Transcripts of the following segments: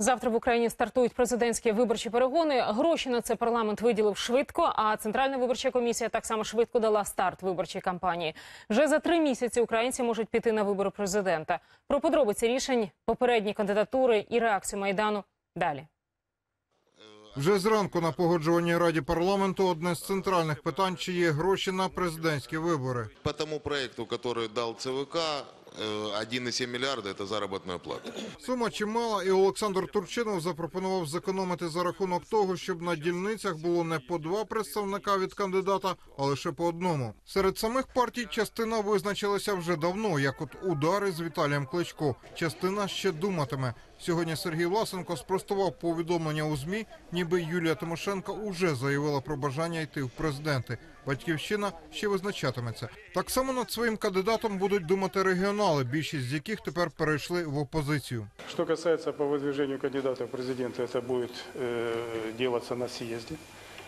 Завтра в Україні стартують президентські виборчі перегони. Гроші на це парламент виділив швидко. А центральна виборча комісія так само швидко дала старт виборчій кампанії. Вже за три місяці українці можуть піти на вибори президента. Про подробиці рішень, попередні кандидатури і реакцію майдану далі. Вже зранку на погоджувальній раді парламенту одне з центральних питань, чи є гроші на президентські вибори. По тому проекту, который дал ЦВК, 1,7 миллиарда – это заработная плата. Сума чимала, і Олександр Турчинов запропонував зекономити за рахунок того, щоб на дільницях було не по два представника від кандидата, а лише по одному. Серед самих партій частина визначилася вже давно, як от удари з Віталієм Кличко. Частина ще думатиме. Сьогодні Сергій Власенко спростував повідомлення у змі, ніби Юлія Тимошенко уже заявила про бажання йти в президенти. Батьківщина ще визначатиметься. Так само над своїм кандидатом будуть думати регіонали, більшість з яких тепер перейшли в опозицію. Что касается по выдвижению кандидата в президенты, это будет э, делаться на съезде,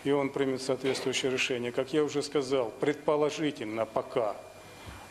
и он примет соответствующее решение. Как я уже сказал, предположительно пока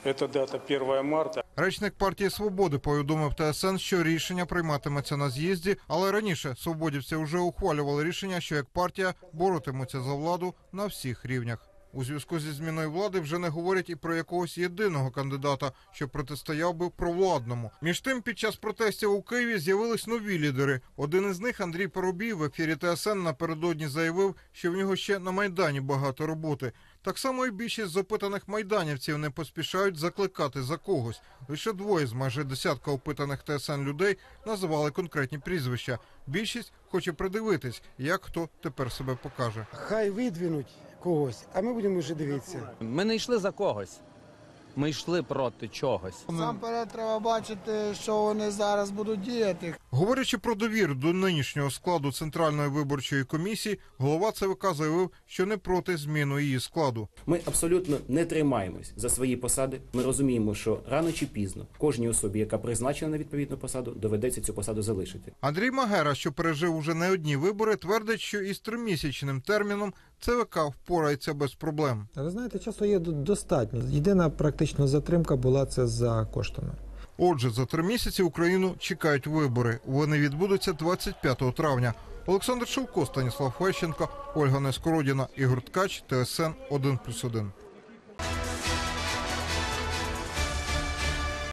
эта дата 1 марта. Речник партії Свободи повідомив ТСН, що рішення прийматиметься на з'їзді, але раніше свободівці вже ухвалювали рішення, що як партія боротимуться за владу на всіх рівнях. У зв'язку зі зміною влади вже не говорять і про якогось єдиного кандидата, що протистояв би провладному. Між тим, під час протестів у Києві з'явились нові лідери. Один із них, Андрій Поробій, в ефірі ТСН напередодні заявив, що в нього ще на майдані багато роботи. Так само і більшість з опитаних майданівців не поспішають закликати за когось. Лише двоє з майже десятка опитаних ТСН людей називали конкретні прізвища. Більшість хоче придивитись, як хто тепер себе покаже. Хай видвинуть когось, а ми будемо вже дивитися. Ми не йшли за когось. Ми йшли проти чогось. Насамперед треба бачити, що вони зараз будуть діяти. Говорячи про довіру до нинішнього складу центральної виборчої комісії, голова ЦВК заявив, що не проти зміну її складу. Ми абсолютно не тримаємось за свої посади. Ми розуміємо, що рано чи пізно кожній особі, яка призначена на відповідну посаду, доведеться цю посаду залишити. Андрій Магера, що пережив уже не одні вибори, твердить, що із тримісячним терміном ЦВК впорається без проблем. Ви знаєте, часу є до- достатньо. Єдина практично затримка була це за коштами. Отже, за три місяці Україну чекають вибори. Вони відбудуться 25 травня. Олександр Шевко, Станіслав Фещенко, Ольга Нескородіна, Ігор Ткач, ТСН 1+,1.